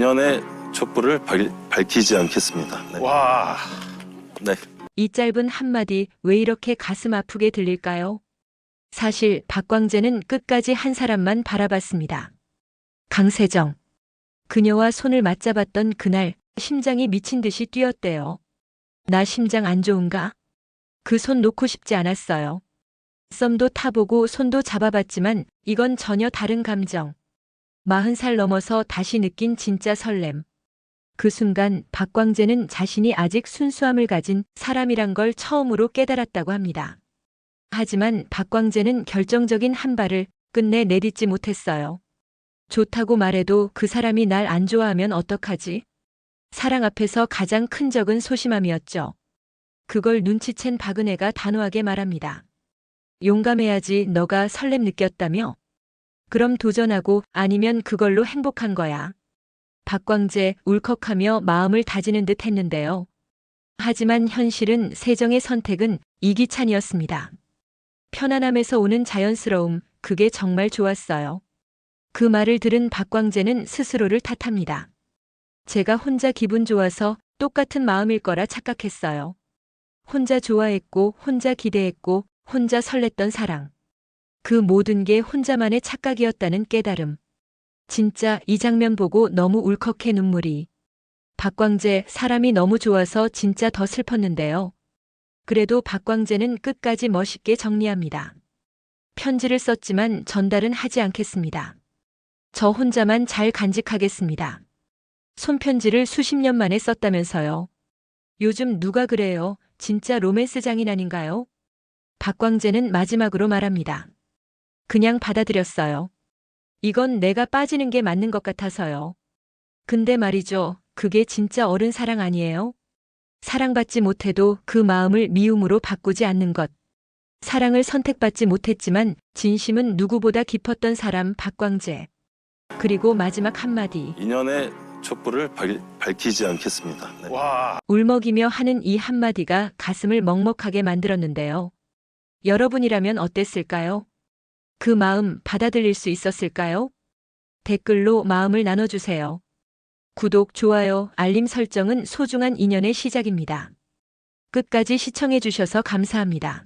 인연의 촛불을 밝, 밝히지 않겠습니다. 네. 와. 네. 이 짧은 한마디 왜 이렇게 가슴 아프게 들릴까요? 사실 박광재는 끝까지 한 사람만 바라봤습니다. 강세정. 그녀와 손을 맞잡았던 그날 심장이 미친 듯이 뛰었대요. 나 심장 안 좋은가? 그 손 놓고 싶지 않았어요. 썸도 타보고 손도 잡아봤지만 이건 전혀 다른 감정. 마흔 살 넘어서 다시 느낀 진짜 설렘. 그 순간 박광재는 자신이 아직 순수함을 가진 사람이란 걸 처음으로 깨달았다고 합니다. 하지만 박광재는 결정적인 한 발을 끝내 내딛지 못했어요. 좋다고 말해도 그 사람이 날 안 좋아하면 어떡하지? 사랑 앞에서 가장 큰 적은 소심함이었죠. 그걸 눈치챈 박은혜가 단호하게 말합니다. 용감해야지 너가 설렘 느꼈다며? 그럼 도전하고 아니면 그걸로 행복한 거야. 박광재 울컥하며 마음을 다지는 듯 했는데요. 하지만 현실은 세정의 선택은 이기찬이었습니다. 편안함에서 오는 자연스러움, 그게 정말 좋았어요. 그 말을 들은 박광재는 스스로를 탓합니다. 제가 혼자 기분 좋아서 똑같은 마음일 거라 착각했어요. 혼자 좋아했고, 혼자 기대했고, 혼자 설렜던 사랑. 그 모든 게 혼자만의 착각이었다는 깨달음. 진짜 이 장면 보고 너무 울컥해 눈물이. 박광재 사람이 너무 좋아서 진짜 더 슬펐는데요. 그래도 박광재는 끝까지 멋있게 정리합니다. 편지를 썼지만 전달은 하지 않겠습니다. 저 혼자만 잘 간직하겠습니다. 손편지를 수십 년 만에 썼다면서요. 요즘 누가 그래요? 진짜 로맨스 장인 아닌가요? 박광재는 마지막으로 말합니다. 그냥 받아들였어요. 이건 내가 빠지는 게 맞는 것 같아서요. 근데 말이죠. 그게 진짜 어른 사랑 아니에요? 사랑받지 못해도 그 마음을 미움으로 바꾸지 않는 것. 사랑을 선택받지 못했지만 진심은 누구보다 깊었던 사람 박광재. 그리고 마지막 한마디. 인연의 촛불을 밝, 밝히지 않겠습니다. 네. 와. 울먹이며 하는 이 한마디가 가슴을 먹먹하게 만들었는데요. 여러분이라면 어땠을까요? 그 마음 받아들일 수 있었을까요? 댓글로 마음을 나눠주세요. 구독, 좋아요, 알림 설정은 소중한 인연의 시작입니다. 끝까지 시청해주셔서 감사합니다.